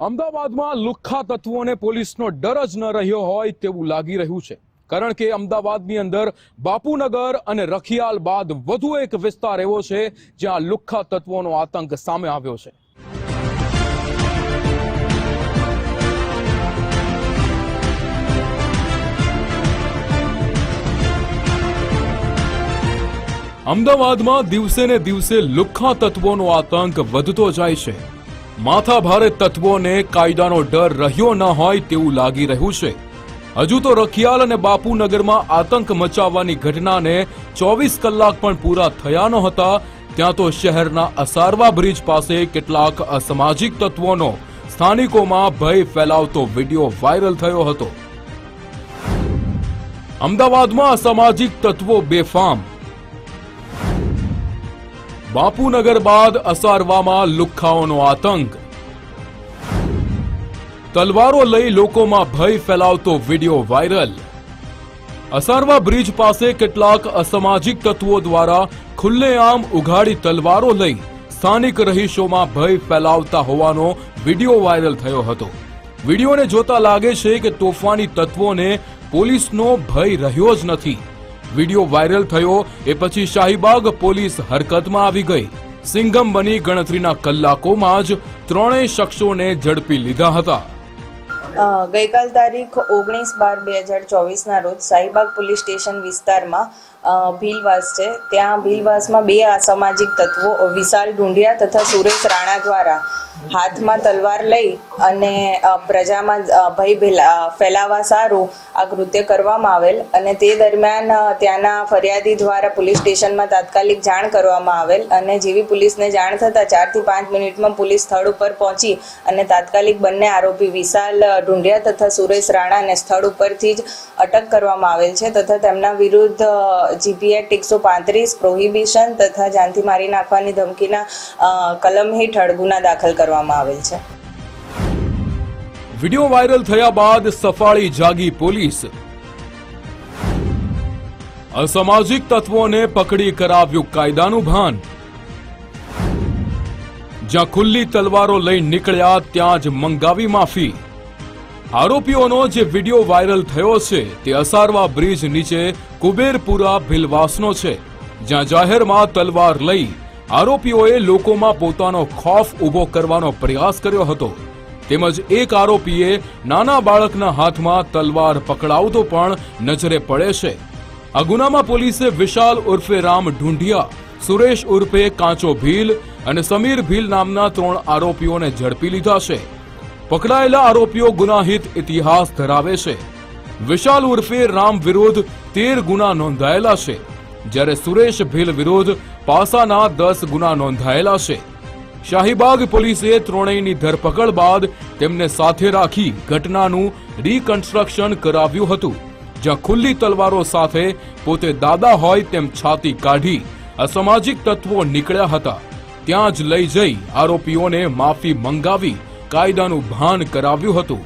અમદાવાદમાં લુખ્ખા તત્વોને પોલીસનો ડર જ ન રહ્યો હોય તેવું લાગી રહ્યું છે. કારણ કે અમદાવાદની અંદર બાપુનગર અને રખિયાલ બાદ વધુ એક વિસ્તાર એવો છે જ્યાં લુખ્ખા તત્વોનો આતંક સામે આવ્યો છે. અમદાવાદમાં દિવસે ને દિવસે લુખ્ખા તત્વોનો આતંક વધતો જાય છે. માથા ભારે તત્વોને કાયદાનો ડર રહ્યો ન હોય તેવું લાગી રહ્યું છે. હજુ તો રખિયાલ અને બાપુનગરમાં આતંક મચાવવાની ઘટનાને ચોવીસ કલાક પણ પૂરા થયા ન હતા, ત્યાં તો શહેરના અસારવા બ્રિજ પાસે કેટલાક અસામાજિક તત્વોનો સ્થાનિકોમાં ભય ફેલાવતો વીડિયો વાયરલ થયો હતો. અમદાવાદમાં અસામાજિક તત્વો બેફામ બાપુનગર બાદ અસારવામાં લુખ્ખાઓનો આતંક. તલવારો લઈ લોકોમાં ભય ફેલાવતો વીડિયો વાયરલ. અસારવા બ્રિજ પાસે કેટલાક અસામાજિક તત્વો દ્વારા ખુલ્લેઆમ ઉઘાડી તલવારો લઈ સ્થાનિક રહીશોમાં ભય ફેલાવતા હોવાનો વીડિયો વાયરલ થયો હતો. વિડીયોને જોતા લાગે છે કે તોફાની તત્વોને પોલીસનો ભય રહ્યો જ નથી. વીડિયો વાયરલ થયો, એ પછી શાહીબાગ પોલીસ હરકતમાં આવી ગઈ. સિંઘમ બની ગણતરીના કલાકોમાં જ ત્રણેય શખ્સોને ઝડપી લીધા હતા. ગઈકાલ તારીખ ઓગણીસ બાર બે હજાર ચોવીસના રોજ સાહીબાગ પોલીસ સ્ટેશન વિસ્તારમાં ભીલવાસ છે. ત્યાં ભીલવાસમાં બે અસામાજિક તત્વો, વિશાલ ઢુંઢિયા તથા સુરેશ રાણા દ્વારા હાથમાં તલવાર લઈ અને પ્રજામાં ભય ફેલાવા સારું આ કૃત્ય કરવામાં આવેલ અને તે દરમિયાન ત્યાંના ફરિયાદી દ્વારા પોલીસ સ્ટેશનમાં તાત્કાલિક જાણ કરવામાં આવેલ અને જેવી પોલીસને જાણ થતાં ચારથી પાંચ મિનિટમાં પોલીસ સ્થળ ઉપર પહોંચી અને તાત્કાલિક બંને આરોપી વિશાલ અ, ઢુંઢિયા તથા સુરેશ રાણાને સ્થળ ઉપરથી જ અટક કરવામાં આવેલ છે તથા તેમના વિરુદ્ધ જીપી એકસો પાંત્રીસ પ્રોહિબિશન તથા જાનથી મારી નાખવાની ધમકીના કલમ હેઠળ ગુના દાખલ કરવામાં આવેલ છે. વીડિયો વાયરલ થયા બાદ સફાળી જાગી પોલીસ. અસામાજિક તત્વોને પકડી કરાવ્યું કાયદાનું ભાન. જ્યાં ખુલ્લી તલવારો લઈ નીકળ્યા ત્યાં જ મંગાવી માફી. આરોપીઓનો જે વીડિયો વાયરલ થયો છે, તે અસારવા બ્રિજ નીચે કુબેરપુરા ભીલવાસનો છે. જ્યાં જાહેરમાં તલવાર લઈ આરોપીઓએ લોકોમાં પોતાનો ખોફ ઊભો કરવાનો પ્રયાસ કર્યો હતો. તેમજ એક આરોપીએ નાના બાળકના હાથમાં તલવાર પકડાવતો પણ નજરે પડે છે. આ ગુનામાં પોલીસે વિશાલ ઉર્ફે રામ ઢુંઢિયા, સુરેશ ઉર્ફે કાંચો ભીલ અને સમીર ભીલ નામના ત્રણ આરોપીઓને ઝડપી લીધા છે. પકડાયેલા આરોપીઓ ગુનાહિત ઇતિહાસ ધરાવે છે. વિશાલ ઉર્ફે રામ વિરુદ્ધ તેર ગુના નોંધાયેલા છે. જ્યારે સુરેશ ભીલ વિરુદ્ધ પાસાના દસ ગુના નોંધાયેલા છે. શાહીબાગ પોલીસે ત્રણેયની ધરપકડ બાદ તેમને સાથે રાખી ઘટનાનું રીકન્સ્ટ્રક્શન કરાવ્યું હતું. જ્યાં ખુલ્લી તલવારો સાથે પોતે દાદા હોય તેમ છાતી કાઢી અસામાજિક તત્વો નીકળ્યા હતા. ત્યાં જ લઈ જઈ આરોપીઓને માફી મંગાવી કાયદાનું ભાન કરાવ્યું હતું.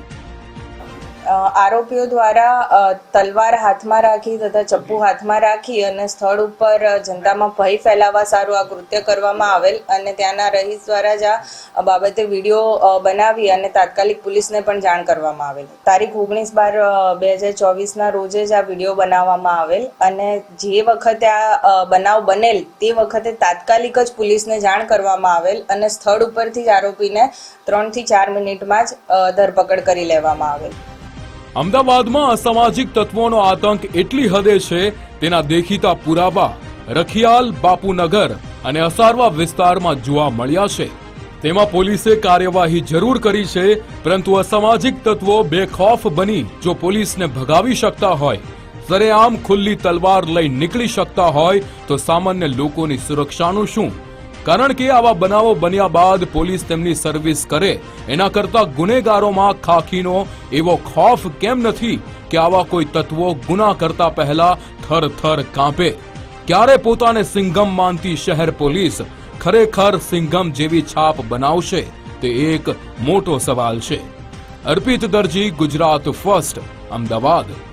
આરોપીઓ દ્વારા તલવાર હાથમાં રાખી તથા ચપ્પુ હાથમાં રાખી અને સ્થળ ઉપર જનતામાં ભય ફેલાવવા સારું આ કૃત્ય કરવામાં આવેલ અને ત્યાંના રહીશ દ્વારા જ આ બાબતે વીડિયો બનાવી અને તાત્કાલિક પોલીસને પણ જાણ કરવામાં આવેલ. તારીખ ઓગણીસ બાર બે હજાર ચોવીસના રોજે જ આ વીડિયો બનાવવામાં આવેલ અને જે વખતે આ બનાવ બનેલ તે વખતે તાત્કાલિક જ પોલીસને જાણ કરવામાં આવેલ અને સ્થળ ઉપરથી જ આરોપીને ત્રણથી ચાર મિનિટમાં જ ધરપકડ કરી લેવામાં આવેલ. અમદાવાદમાં અસામાજિક તત્વોનો આતંક એટલી હદે છે, તેના દેખીતા પુરાવા, રખિયાલ, બાપુનગર અને અસારવા વિસ્તારમાં જોવા મળ્યા છે. તેમાં પોલીસે કાર્યવાહી જરૂર કરી છે, પરંતુ અસામાજિક તત્વો બેખોફ બની જો પોલીસને ભગાવી શકતા હોય. સરેઆમ ખુલ્લી તલવાર લઈ નીકળી શકતા હોય તો સામાન્ય લોકોની સુરક્ષાનું શું? કારણ કે આવા બનાવો બન્યા બાદ પોલીસ તેમની સર્વિસ કરે. એના કરતા ગુનેગારોમાં ખાખીનો એવો ખોફ કેમ નથી કે આવા કોઈ તત્વો ગુના કરતા પહેલા થર થર કાંપે? ક્યારે પોતાને સિંઘમ માનતી શહેર પોલીસ ખરેખર સિંઘમ જેવી છાપ બનાવશે? તે એક મોટો સવાલ છે. અર્પિત દરજી, ગુજરાત ફર્સ્ટ, અમદાવાદ.